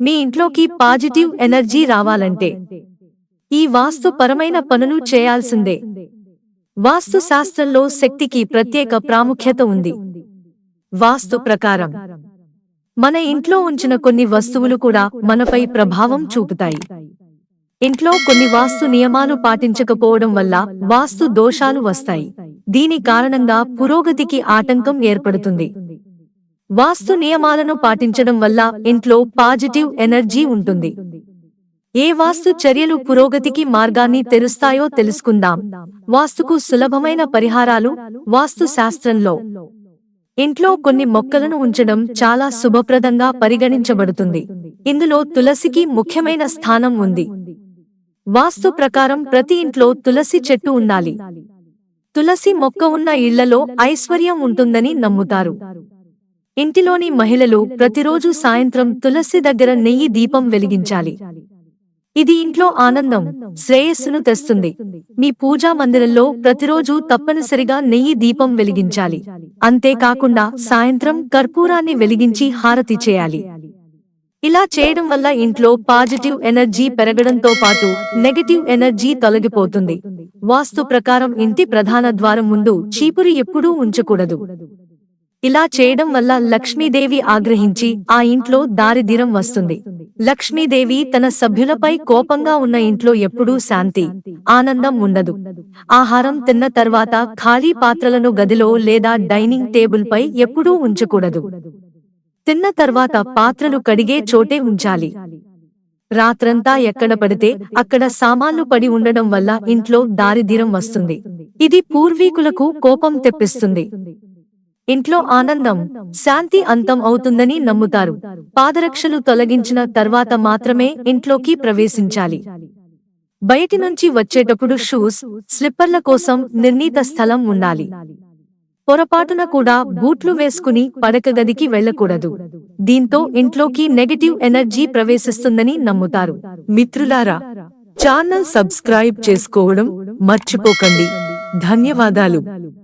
మీ ఇంట్లోకి positive energy రావాలంటే. ఈ వాస్తు పరమైన పనులు చేయాల్సిందే. వాస్తు శాస్త్రంలో శక్తికి ప్రత్యేక ప్రాముఖ్యత ఉంది. వాస్తు ప్రకారం మన ఇంట్లో ఉంచిన కొన్ని వస్తువులు కూడా మనపై ప్రభావం చూపుతాయి. ఇంట్లో కొన్ని వాస్తు నియమాలు పాటించకపోవడం వల్ల వాస్తు దోషాలు వస్తాయి. దీని కారణంగా పురోగతికి ఆటంకం ఏర్పడుతుంది. వాస్తు నియమాలను పాటించడం వల్ల ఇంట్లో పాజిటివ్ ఎనర్జీ ఉంటుంది. ఏ వాస్తు చర్యలు పురోగతికి మార్గాన్ని తెరుస్తాయో తెలుసుకుందాం. వాస్తుకు సులభమైన పరిహారాలు వాస్తు శాస్త్రంలో. ఇంట్లో కొన్ని మొక్కలను ఉంచడం చాలా శుభప్రదంగా పరిగణించబడుతుంది. ఇందులో తులసికి ముఖ్యమైన స్థానం ఉంది. వాస్తు ప్రకారం ప్రతి ఇంట్లో తులసి చెట్టు ఉండాలి. తులసి మొక్క ఉన్న ఇళ్ళలో ఐశ్వర్యం ఉంటుందని నమ్ముతారు. ఇంటిలోని మహిళలు ప్రతిరోజు సాయంత్రం తులసి దగ్గర నెయ్యి దీపం వెలిగించాలి. ఇది ఇంట్లో ఆనందం శ్రేయస్సును తెస్తుంది. మీ పూజా మందిరంలో ప్రతిరోజు తప్పనిసరిగా నెయ్యి దీపం వెలిగించాలి. అంతేకాకుండా సాయంత్రం కర్పూరాన్ని వెలిగించి హారతి చేయాలి. ఇలా చేయడం వల్ల ఇంట్లో పాజిటివ్ ఎనర్జీ పెరగడంతో పాటు నెగటివ్ ఎనర్జీ తొలగిపోతుంది. వాస్తు ప్రకారం ఇంటి ప్రధాన ద్వారం ముందు చీపురు ఎప్పుడూ ఉంచకూడదు. ఇలా చేయడం వల్ల లక్ష్మీదేవి ఆగ్రహించి ఆ ఇంట్లో దారిదీరం వస్తుంది. లక్ష్మీదేవి తన సభ్యులపై కోపంగా ఉన్న ఇంట్లో ఎప్పుడూ శాంతి ఆనందం ఉండదు. ఆహారం తిన్న తర్వాత ఖాళీ పాత్రలను గదిలో లేదా డైనింగ్ టేబుల్ పై ఎప్పుడూ ఉంచకూడదు. తిన్న తర్వాత పాత్రలు కడిగే చోటే ఉంచాలి. రాత్రంతా ఎక్కడ పడితే అక్కడ సామాన్లు పడి ఉండడం వల్ల ఇంట్లో దారిదీరం వస్తుంది. ఇది పూర్వీకులకు కోపం తెప్పిస్తుంది. ఇంట్లో ఆనందం శాంతి అంతం అవుతుందని నమ్ముతారు. పాదరక్షలు తొలగించిన తర్వాత మాత్రమే ఇంట్లోకి ప్రవేశించాలి. బయటి నుంచి వచ్చేటప్పుడు షూస్ స్లిప్పర్ల కోసం నిర్ణీత స్థలం ఉండాలి. పొరపాటున కూడా బూట్లు వేసుకుని పడక గదికి వెళ్ళకూడదు. దీంతో ఇంట్లోకి నెగటివ్ ఎనర్జీ ప్రవేశిస్తుందని నమ్ముతారు. మిత్రులారా ఛానల్ సబ్స్క్రైబ్ చేసుకోవడం మర్చిపోకండి. ధన్యవాదాలు.